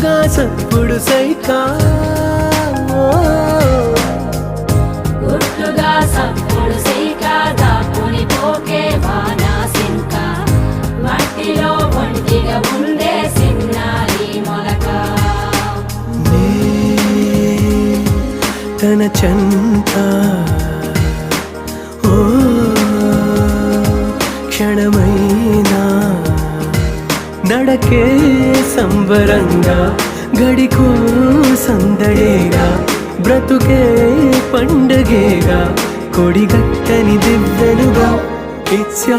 సత్పుడుగా సత్పుడు సైకా. తన చంత. క్షణమ నడకే సంబరంగా గడికో సందడేగా బ్రతుకే పండగేగా కొడిగట్టని దివ్వెనుగా ఇచ్చా